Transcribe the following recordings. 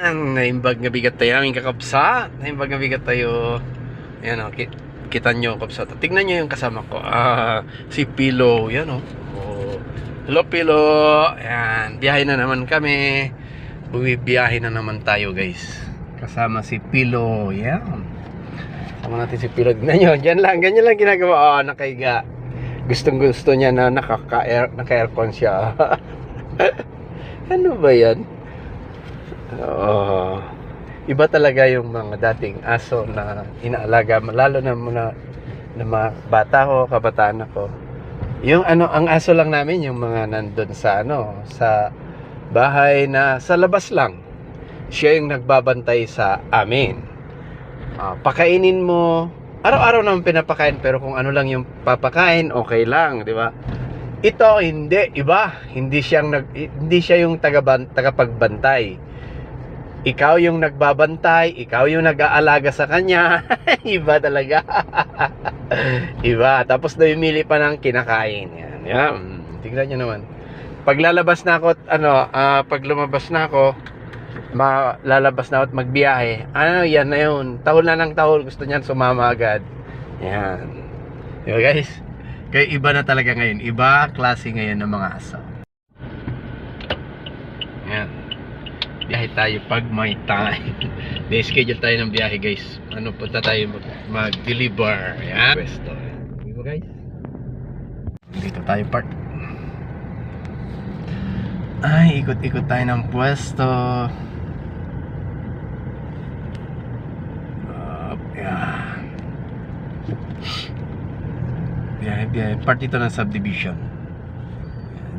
Ang naimbag nga bigat tayo aming kakabsat. Naimbag nga bigat tayo. Ayan o, ki- kita nyo kabsat. Tingnan nyo yung kasama ko. Ah, si Pilo. Yan o. Oh. Hello Pilo. Ayan, biyahe na naman kami. Bumibiyahe na naman tayo guys. Kasama si Pilo. Yan. Sama natin si Pilo. Tingnan nyo, dyan lang. Ganyan lang ginagawa. Oh, nakaiga. Gustong gusto niya na nakaka-air, naka-aircon siya. ano ba yan? Oo. iba talaga yung mga dating aso na inaalaga, lalo na muna na mga bata ko, kabataan ako. Yung ano, ang aso lang namin yung mga nandun sa ano, sa bahay na sa labas lang. Siya yung nagbabantay sa amin. Ah, pakainin mo, araw-araw naman pinapakain pero kung ano lang yung papakain, okay lang, di ba? Ito hindi, iba. Hindi siyang nag hindi siya yung tagaban, tagapagbantay ikaw yung nagbabantay, ikaw yung nag-aalaga sa kanya. Iba talaga. Iba. Tapos namimili pa ng kinakain. Yan. Yan. Tingnan nyo naman. Pag lalabas na ako, ano, ah, pag lumabas na ako, ma lalabas na ako at magbiyahe. Ano, yan na yun. Tahol na ng tahol. Gusto niyan sumama agad. Yan. Diba guys? Kaya iba na talaga ngayon. Iba klase ngayon ng mga aso. Yan biyahe tayo pag may time. May schedule tayo ng biyahe guys. Ano punta tayo mag- mag-deliver. Yan. Pwesto. Di guys? Dito tayo park. Ay, ikot-ikot tayo ng pwesto. Up, yan. Biyahe, biyahe. Part ito ng subdivision.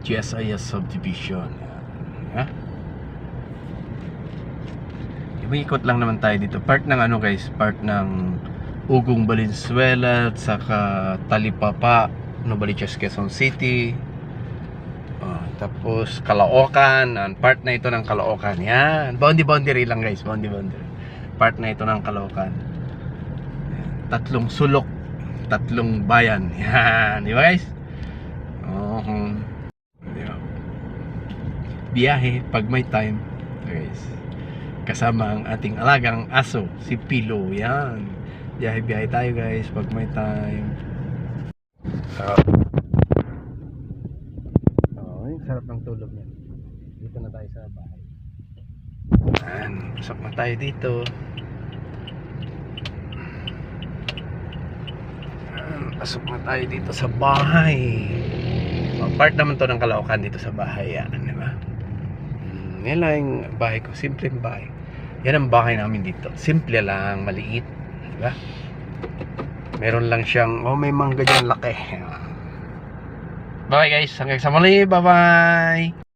GSIS subdivision. Yan. Umikot lang naman tayo dito. Part ng ano guys, part ng Ugong Valenzuela at saka Talipapa, Novaliches, Quezon City. Ah, tapos Caloocan, Yan, part na ito ng Caloocan. Yan, boundary boundary lang guys, boundary boundary. Part na ito ng. Yan, Tatlong sulok, tatlong bayan. Yan, di ba guys? Oo. Di ba? Biyahe pag may time. Guys kasama ang ating alagang aso, si Pilo. Yan. Biyahe-biyahe tayo guys pag may time. Uh, oh, yung sarap ng tulog niya. Dito na tayo sa bahay. Yan. Pasok na tayo dito. Yan. Pasok na tayo dito sa bahay. Part naman to ng Caloocan dito sa bahay. Yan. Di ba? Lang yung bahay ko. Simpleng bahay. Yan ang bahay namin dito. Simple lang, maliit. Diba? Meron lang siyang, oh may mangga dyan laki. Bye guys, hanggang sa muli. Bye bye.